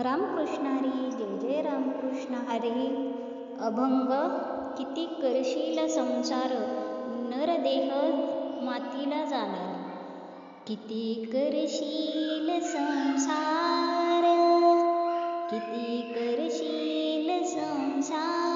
रामकृष्ण हरी जय जय रामकृष्ण हरी. अभंग किती करशील संसार नरदेह मातीला जाणार. किती करशील संसार किती करशील संसार.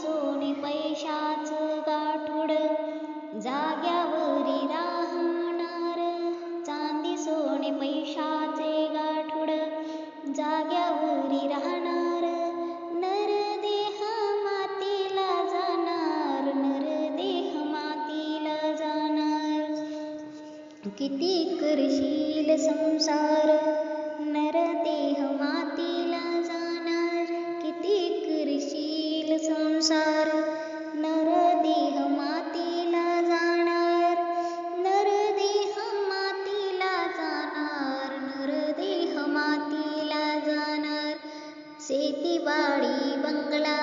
सोने पैशाच गाठोड जाग्यावरी राहणार. चांदी सोने पैशाचे गाठोड जाग्यावरी राहणार. नर देह मातीला जाणार नर देह मातीला जाणार. किती करशील संसार नर देह বাড়ি বাংলা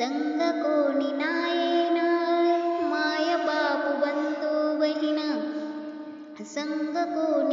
सङ्गकोणिनायेन मायबापुबन्धो बहिना। सङ्गकोणि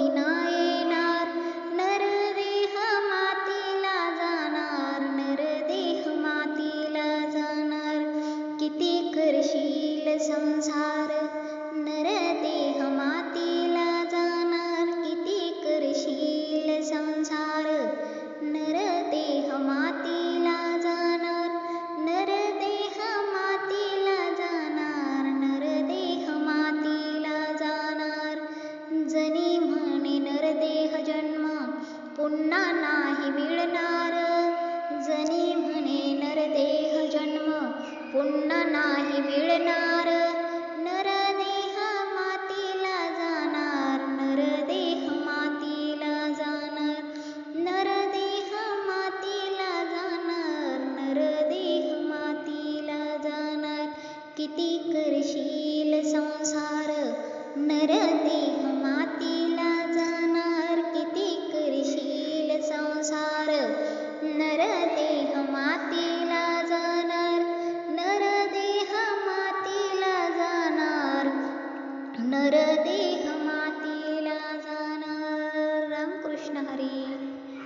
नरदेह मातीला जाणार. रामकृष्ण हरी.